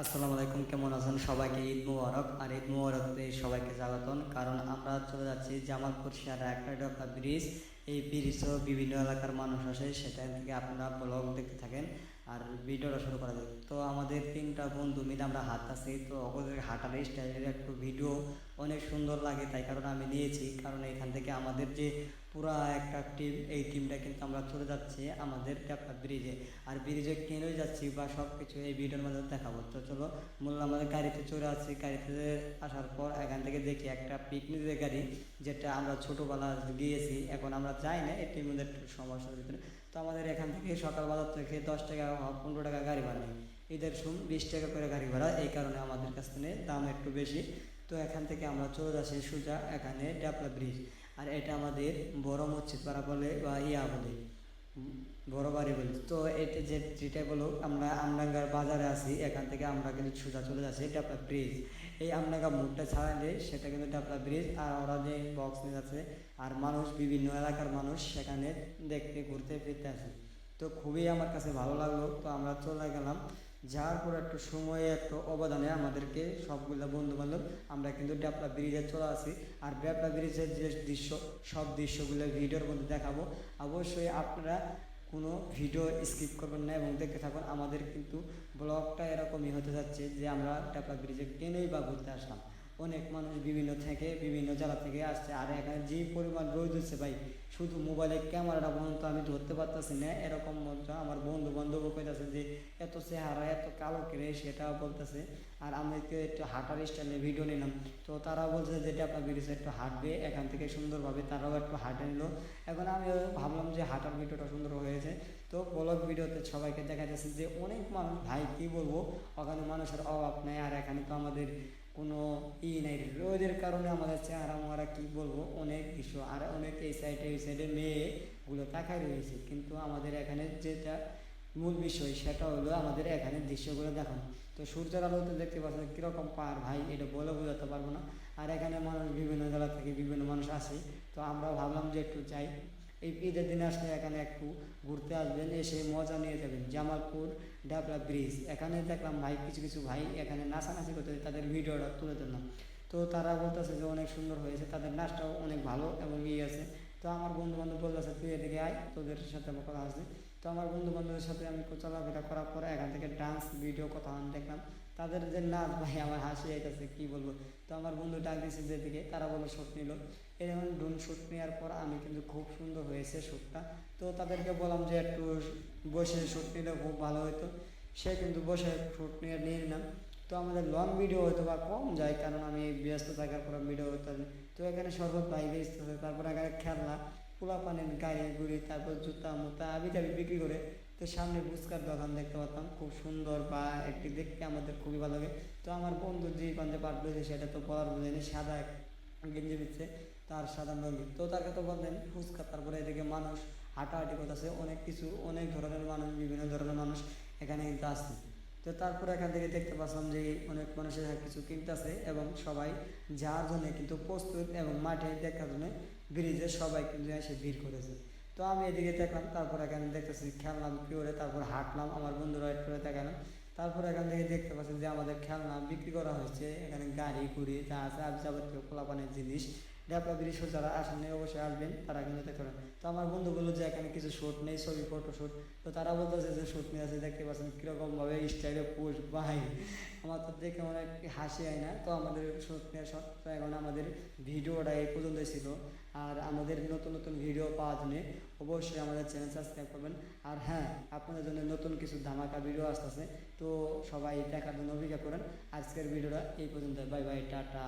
আসসালামু আলাইকুম, কেমন আছেন সবাইকে? ঈদ মুবারক। আর ঈদ মুবারকতে সবাইকে স্বাগতম, কারণ আমরা চলে যাচ্ছি জামালপুর শেয়ারা একটা ডকা ব্রিজ। এই ব্রিজও বিভিন্ন এলাকার মানুষ আসে সেটা থেকে আপনারা ব্লগ দেখতে থাকেন। আর ভিডিওটা শুরু করা যাবে তো আমাদের তিনটা বন্ধু মিলে আমরা হাঁটতেছি, তো ওদের হাঁটার স্টাইলের একটু ভিডিও অনেক সুন্দর লাগে, তাই কারণে আমি নিয়েছি। কারণ এখান থেকে আমাদের যে পুরা একটা টিম এই টিমটা কিন্তু আমরা চলে যাচ্ছি আমাদের একটা ব্রিজে আর ব্রিজে কেন যাচ্ছি বা সব কিছু এই ভিডিওর মধ্যে দেখাবো। তো চলো, মূল আমাদের গাড়িতে চলে আসছি গাড়িতে আসার পর এখান থেকে দেখি একটা পিকনিকের গাড়ি, যেটা আমরা ছোটোবেলা গিয়েছি। এখন আমরা যাই না এটির মধ্যে একটু সমস্যার ভিতরে। তো আমাদের এখান থেকে সকালবেলা থেকে দশ টাকা পনেরো টাকা গাড়ি ভাড়া নেই ঈদের সুম বিশ টাকা করে গাড়ি ভাড়া, এই কারণে আমাদের কাছ থেকে দাম একটু বেশি। তো এখান থেকে আমরা চলে যাচ্ছি সোজা এখানে ডাবলা ব্রিজ। আর এটা আমাদের বড় মসজিদ পাড়া বলে বা ইয়া বলে। বড় বাড়ি বলে তো এটা যে যেটা বলো, আমরা আমডাঙ্গার বাজারে আছি, এখান থেকে আমরা কিন্তু সোজা চলে যাচ্ছি ডাবলা ব্রিজ এই আমডাঙ্গা মুখটা ছাড়া নেই সেটা কিন্তু ডাপলা ব্রিজ আর ওরা যে বক্স নিয়ে যাচ্ছে, আর মানুষ, বিভিন্ন এলাকার মানুষ সেখানে দেখতে, ঘুরতে, ফিরতে আসে। তো খুবই আমার কাছে ভালো লাগল। তো আমরা চলে গেলাম। যাওয়ার পর একটা সময়ে, একটা অবদানে আমাদেরকে সবগুলো বন্ধু বান্ধব আমরা কিন্তু ড্যাপলা ব্রিজে চলে আসি। আর ড্যাপলা ব্রিজের যে দৃশ্য, সব দৃশ্যগুলো ভিডিওর মধ্যে দেখাবো। অবশ্যই আপনারা কোনো ভিডিও স্কিপ করবেন না এবং দেখতে থাকুন। আমাদের কিন্তু ব্লগটা এরকমই হতে যাচ্ছে যে আমরা ড্যাপলা ব্রিজে কেনেই বা ঘুরতে আসলাম। অনেক মানুষ বিভিন্ন থেকে, বিভিন্ন জেলা থেকে আসছে। আর এখানে যে পরিমাণ রোদ হচ্ছে ভাই, শুধু মোবাইলের ক্যামেরাটা পর্যন্ত আমি ধরতে পারতেছি না। এরকম আমার বন্ধু বান্ধবও কইতাছে যে, এত চেহারা, এত কালো কেড়ে সেটাও বলতেছে। আর আমি একটু হাঁটার স্টাইলে ভিডিও নিলাম। তো তারা বলছে যে আপনার ব্রিজে একটু হাঁটবে। এখান থেকে সুন্দরভাবে তারাও একটু হাঁটে নিল। এখন আমি ভাবলাম যে, হাঁটার ভিডিওটা সুন্দর হয়েছে। তো ব্লগ ভিডিওতে সবাইকে দেখা যাচ্ছে যে, অনেক মানুষ, ভাই কী বলব? ওখানে মানুষের অভাব নেই। আর এখানে তো আমাদের কোনো ই নাই রোদের কারণে আমাদের চেহারা মারা কী বলব? অনেক কিছু আর অনেক এই সাইডে এই সাইডে মেয়েগুলো তাকায় রয়েছে। কিন্তু আমাদের এখানে যেটা মূল বিষয়, সেটা হলো আমাদের এখানে দৃশ্যগুলো দেখানো। তো সূর্যের আলোতে দেখতে পাচ্ছেন, কীরকম পার ভাই, এটা বলে বোঝাতে পারব না। আর এখানে মানুষ বিভিন্ন জেলা থেকে বিভিন্ন মানুষ আসে। তো আমরা ভাবলাম যে একটু যাই। এই ঈদের দিন আসলে এখানে একটু ঘুরতে আসবেন, এসে মজা নিয়ে যাবেন। জামালপুর ডাবলা ব্রিজ। এখানে দেখলাম ভাই, কিছু কিছু ভাই এখানে নাচানাচি করতে তাদের ভিডিওটা তুলে ধরলাম। তো তারা বলতেছে যে অনেক সুন্দর হয়েছে, তাদের নাচটাও অনেক ভালো এবং ইয়ে আছে। তো আমার বন্ধু বান্ধব বলতেছে, তুই এদিকে আয়, তোদের সাথে আমার কথা আছে। তো আমার বন্ধু বান্ধবের সাথে আমি চলাফেরা করার পরে এখান থেকে ডান্স ভিডিও কথা আমি দেখলাম। তাদের যে নাচ, ভাই, আমার হাসি আইতেছে, কি বলব? তো আমার বন্ধু ডাক দিয়েছে যেদিকে, তারা বলে শ্যুট নিল। এরকম ড্রোন শ্যুট নেওয়ার পর আমি কিন্তু খুব সুন্দর হয়েছে শ্যুটটা তো তাদেরকে বললাম যে, একটু বসে শ্যুট নিলে খুব ভালো হতো সে কিন্তু বসে শ্যুট নিয়ে নিয়ে নিলাম। তো আমাদের লং ভিডিও হয়তো বা কম যায়, কারণ আমি ব্যস্ত থাকার পর ভিডিও হতে। তো এখানে শরবত ভাই ব্যস্ত আছে, তারপর এখানে খেলনা পোলা পানির গাড়ি গুড়ি তারপর জুতা, মুতা আবি টাবি বিক্রি করে, তো সামনে ফুচকার দোকান দেখতে পারতাম। খুব সুন্দর বা একটি দেখতে আমাদের খুবই ভালো লাগে। তো আমার বন্ধু যে পাঞ্জে পাট রয়েছে, সেটা তো বলার বোঝেনি সাদা গেঞ্জি দিচ্ছে, তার সাদা নঙ্গি তো তাকে তো বললেন, ফুচকা তারপরে এদিকে মানুষ, হাঁটাহাঁটি করতেছে, অনেক কিছু, অনেক ধরনের মানুষ, বিভিন্ন ধরনের মানুষ এখানে কিন্তু আসছে। তো তারপরে এখান থেকে দেখতে পাচ্লাম যে অনেক মানুষের কিছু কিনতেছে এবং সবাই যার জন্য কিন্তু প্রস্তুত এবং মাঠে দেখার জন্য ব্রিজে সবাই কিন্তু এসে ভিড় করেছে। তো আমি এদিকে দেখলাম, তারপর এখানে দেখতেছি খেললাম করে তারপর হাঁটলাম, আমার বন্ধুরা ওয়েট করে দেখালাম তারপর এখান থেকে দেখতে পাচ্ছি যে আমাদের খেলনা বিক্রি করা হয়েছে, এখানে গাড়ি, ঘুড়ি যা আছে যাবতীয় পোলাপানের জিনিস। ডেপলা ব্রিজ যারা আসেন নেই, অবশ্যই আসবেন, তারা কিন্তু দেখতে পারেন। তো আমার বন্ধু বলল যে, এখানে কিছু শ্যুট নেই, ছবি ফটো শ্যুট তো তারা বলতেছে যে শ্যুট নিয়ে আছে, দেখতে পাচ্ছেন, কীরকমভাবে স্টাইলে পোস্ট বাহাই আমার তো দেখে অনেক হাসি হয় না। তো আমাদের শ্যুট শট তো এখন আমাদের ভিডিওটা এই পর্যন্ত ছিল। আর আমাদের নতুন নতুন ভিডিও পাওয়ার জন্য অবশ্যই আমাদের চ্যানেল সাবস্ক্রাইব করবেন। আর হ্যাঁ আপনাদের জন্য নতুন কিছু ধামাকা ভিডিও আসতেছে। তো সবাই দেখার জন্য অপেক্ষা করেন। আজকের ভিডিওটা এই পর্যন্ত বাই বাই টাটা।